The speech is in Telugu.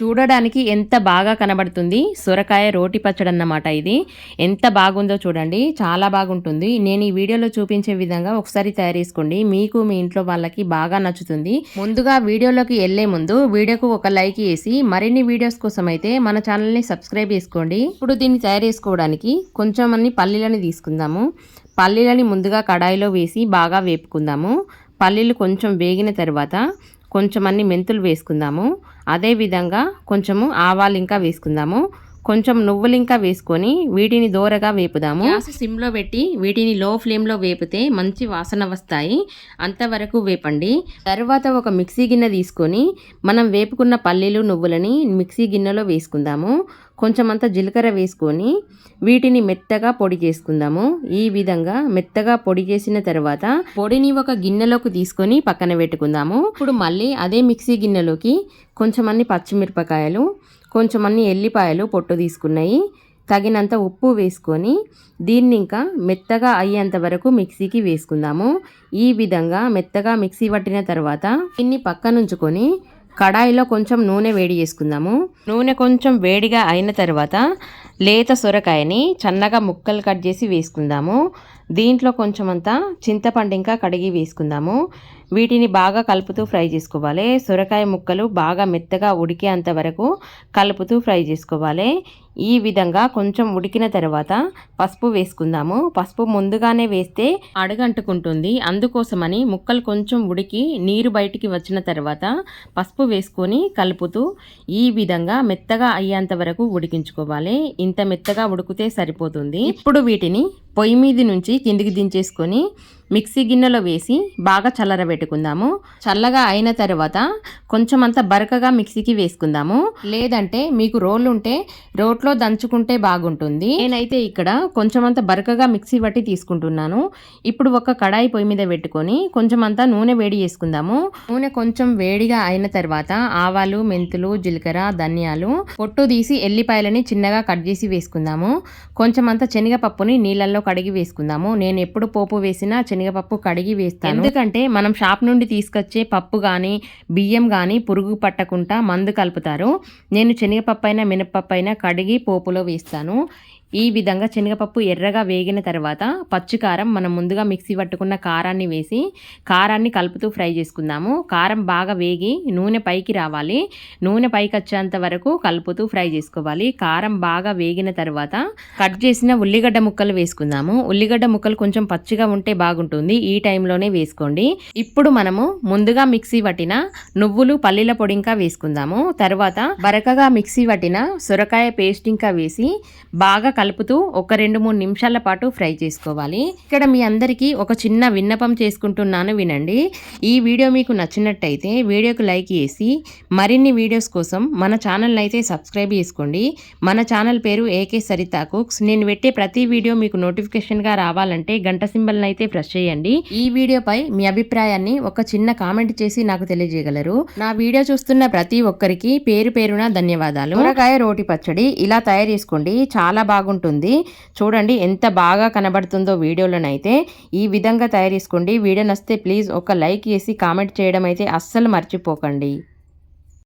చూడడానికి ఎంత బాగా కనబడుతుంది? సొరకాయ రోటి పచ్చడి అన్నమాట ఇది. ఎంత బాగుందో చూడండి. చాలా బాగుంటుంది. నేను ఈ వీడియోలో చూపించే విధంగా ఒకసారి తయారు చేసుకోండి. మీకు మీ ఇంట్లో వాళ్ళకి బాగా నచ్చుతుంది. ముందుగా వీడియోలోకి వెళ్ళే ముందు వీడియోకు ఒక లైక్ వేసి మరిన్ని వీడియోస్ కోసం అయితే మన ఛానల్ని సబ్స్క్రైబ్ చేసుకోండి. ఇప్పుడు దీన్ని తయారు చేసుకోవడానికి కొంచెం అన్ని పల్లీలని తీసుకుందాము. పల్లీలని ముందుగా కడాయిలో వేసి బాగా వేపుకుందాము. పల్లీలు కొంచెం వేగిన తర్వాత కొంచెం అన్ని మెంతులు వేసుకుందాము. అదేవిధంగా కొంచెము ఆవాలు ఇంకా వేసుకుందాము. కొంచెం నువ్వులు ఇంకా వేసుకొని వీటిని దోరగా వేపుదాము. గ్యాస్ సిమ్లో పెట్టి వీటిని లో ఫ్లేమ్లో వేపితే మంచి వాసన వస్తాయి. అంతవరకు వేపండి. తర్వాత ఒక మిక్సీ గిన్నె తీసుకొని మనం వేపుకున్న పల్లీలు నువ్వులని మిక్సీ గిన్నెలో వేసుకుందాము. కొంచెం అంత జీలకర్ర వేసుకొని వీటిని మెత్తగా పొడి చేసుకుందాము. ఈ విధంగా మెత్తగా పొడి చేసిన తర్వాత పొడిని ఒక గిన్నెలోకి తీసుకొని పక్కన పెట్టుకుందాము. ఇప్పుడు మళ్ళీ అదే మిక్సీ గిన్నెలోకి కొంచెం అన్ని పచ్చిమిరపకాయలు కొంచెం అన్ని ఎల్లిపాయలు పొట్టు తీసుకున్నాయి. తగినంత ఉప్పు వేసుకొని దీన్ని ఇంకా మెత్తగా అయ్యేంత వరకు మిక్సీకి వేసుకుందాము. ఈ విధంగా మెత్తగా మిక్సీ పట్టిన తర్వాత దీన్ని పక్కనుంచుకొని కడాయిలో కొంచెం నూనె వేడి చేసుకుందాము. నూనె కొంచెం వేడిగా అయిన తర్వాత లేత సొరకాయని చన్నగా ముక్కలు కట్ చేసి వేసుకుందాము. దీంట్లో కొంచెం అంతా చింతపండు ఇంకా కడిగి వేసుకుందాము. వీటిని బాగా కలుపుతూ ఫ్రై చేసుకోవాలి. సొరకాయ ముక్కలు బాగా మెత్తగా ఉడికేంత వరకు కలుపుతూ ఫ్రై చేసుకోవాలి. ఈ విధంగా కొంచెం ఉడికిన తర్వాత పసుపు వేసుకుందాము. పసుపు ముందుగానే వేస్తే అడగంటుకుంటుంది. అందుకోసమని ముక్కలు కొంచెం ఉడికి నీరు బయటికి వచ్చిన తర్వాత పసుపు వేసుకొని కలుపుతూ ఈ విధంగా మెత్తగా అయ్యేంత వరకు ఉడికించుకోవాలి. ఇంత మెత్తగా ఉడికితే సరిపోతుంది. ఇప్పుడు వీటిని పొయ్యి మీద నుంచి కిందికి దించేసుకొని మిక్సీ గిన్నెలో వేసి బాగా చల్లరబెట్టుకుందాము. చల్లగా అయిన తర్వాత కొంచెం అంత బరకగా మిక్సీకి వేసుకుందాము. లేదంటే మీకు రోల్ ఉంటే రోట్లో దంచుకుంటే బాగుంటుంది. నేనైతే ఇక్కడ కొంచెం అంత బరకగా మిక్సీ పట్టి తీసుకుంటున్నాను. ఇప్పుడు ఒక కడాయి పొయ్యి మీద పెట్టుకొని కొంచెం అంత నూనె వేడి చేసుకుందాము. నూనె కొంచెం వేడిగా అయిన తర్వాత ఆవాలు మెంతులు జీలకర్ర ధనియాలు పొట్టు తీసి ఎల్లిపాయలని చిన్నగా కట్ చేసి వేసుకుందాము. కొంచెం అంత శనగపప్పుని నీళ్ళల్లో కడిగి వేసుకుందాము. నేను ఎప్పుడు పోపు వేసినా శనగపప్పు కడిగి వేస్తాను. ఎందుకంటే మనం షాప్ నుండి తీసుకొచ్చే పప్పు కానీ బియ్యం కానీ పురుగు పట్టకుండా మందు కలుపుతారు. నేను శనగపప్పు అయినా మినపప్పు అయినా కడిగి పోపులో వేస్తాను. ఈ విధంగా శనగపప్పు ఎర్రగా వేగిన తర్వాత పచ్చికారం మనం ముందుగా మిక్సీ పట్టుకున్న కారాన్ని వేసి కారాన్ని కలుపుతూ ఫ్రై చేసుకుందాము. కారం బాగా వేగి నూనె పైకి రావాలి. నూనె పైకి వచ్చేంత వరకు కలుపుతూ ఫ్రై చేసుకోవాలి. కారం బాగా వేగిన తర్వాత కట్ చేసిన ఉల్లిగడ్డ ముక్కలు వేసుకుందాము. ఉల్లిగడ్డ ముక్కలు కొంచెం పచ్చిగా ఉంటే బాగుంటుంది. ఈ టైంలోనే వేసుకోండి. ఇప్పుడు మనము ముందుగా మిక్సీ పట్టిన నువ్వులు పల్లీల పొడి ఇంకా వేసుకుందాము. తర్వాత బరకగా మిక్సీ పట్టిన సొరకాయ పేస్ట్ ఇంకా వేసి బాగా కలుపుతూ ఒక రెండు మూడు నిమిషాల పాటు ఫ్రై చేసుకోవాలి. ఇక్కడ మీ అందరికీ ఒక చిన్న విన్నపం చేసుకుంటున్నాను వినండి. ఈ వీడియో మీకు నచ్చినట్టయితే వీడియోకు లైక్ చేసి మరిన్ని వీడియోస్ కోసం మన ఛానల్ని అయితే సబ్స్క్రైబ్ చేసుకోండి. మన ఛానల్ పేరు ఏకే సరితా కుక్స్. నేను పెట్టే ప్రతి వీడియో మీకు నోటిఫికేషన్గా రావాలంటే గంట సింబల్ని అయితే ప్రెస్ చేయండి. ఈ వీడియోపై మీ అభిప్రాయాన్ని ఒక చిన్న కామెంట్ చేసి నాకు తెలియజేయగలరు. నా వీడియో చూస్తున్న ప్రతి ఒక్కరికి పేరు పేరున ధన్యవాదాలు. ఊరగాయ రోటి పచ్చడి ఇలా తయారు చేసుకోండి. చాలా బాగుంటుంది. చూడండి ఎంత బాగా కనబడుతుందో వీడియోలోనైతే. ఈ విధంగా తయారు చేసుకోండి. వీడియో నస్తే ప్లీజ్ ఒక లైక్ చేసి కామెంట్ చేయడం అయితే అస్సలు మర్చిపోకండి.